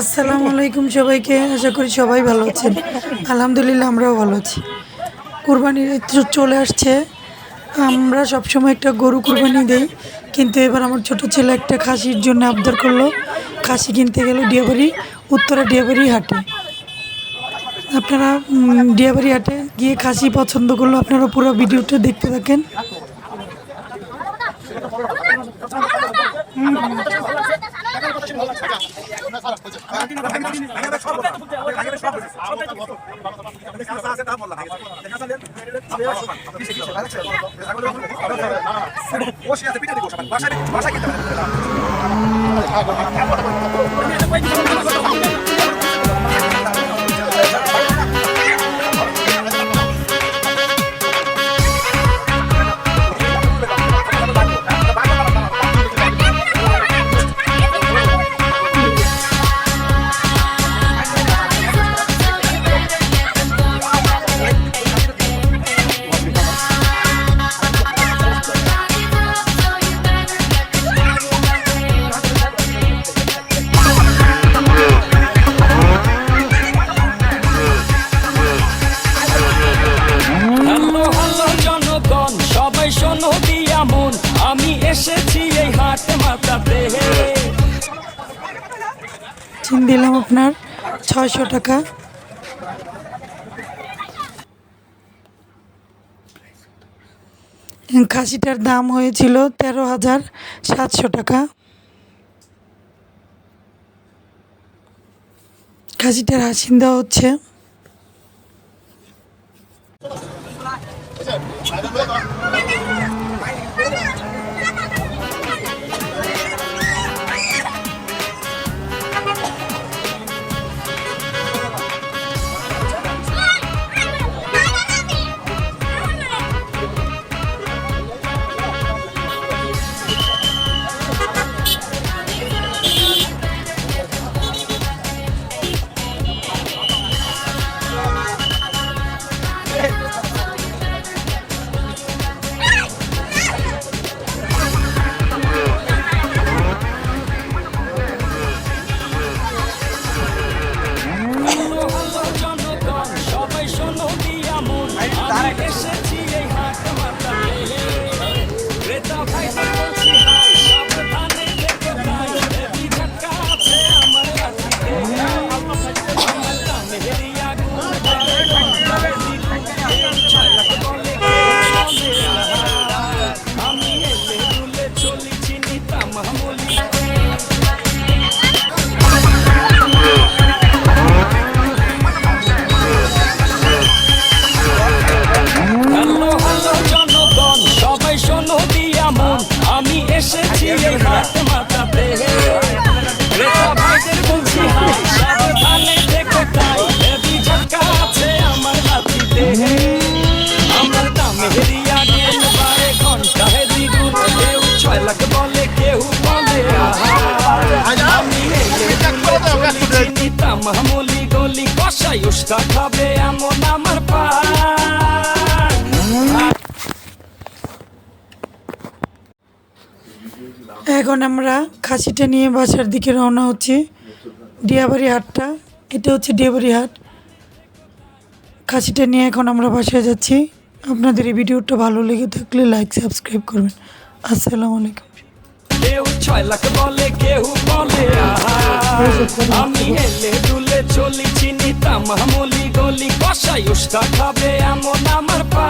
আসসালামু আলাইকুম সবাইকে, আশা করি সবাই ভালো আছেন। আলহামদুলিল্লাহ, আমরাও ভালো আছি। কুরবানির ঈদ চলে আসছে। আমরা সবসময় একটা গরু কুরবানি দেই, কিন্তু এবার আমার ছোট ছেলে একটা খাসির জন্য আবদার করল। খাসি কিনতে গেল ডিয়াবাড়ি, উত্তরা ডিয়াবাড়ি হাটে। আপনারা ডিয়াবাড়ি হাটে গিয়ে খাসি পছন্দ করল, আপনারা পুরো ভিডিওটা দেখতে থাকেন। হ্যালো এসেছি এই হাট মাতাতে চিন দিলাম আপনার ছয়শো টাকা। খাসিটার দাম হয়েছিল তেরো হাজার সাতশো টাকা। খাসিটার হাসিন দেওয়া হচ্ছে। উস্তা খাবে এমন আমার পা এখন আমরা খাসিটা নিয়ে বাসার দিকে রওনা হচ্ছি। ডিয়াবাড়ি হাটটা এটা হচ্ছে ডিয়াবাড়ি হাট। খাসিটা নিয়ে এখন আমরা বাসায় যাচ্ছি। আপনাদের এই ভিডিওটা ভালো লেগে থাকলে লাইক সাবস্ক্রাইব করবেন। আসসালামু আলাইকুম। কেউ ছয় লাখ বলে কেউ বলে আমি হেলে মামুলি গলি কষাই উস্তা খাবে এমন আমার পা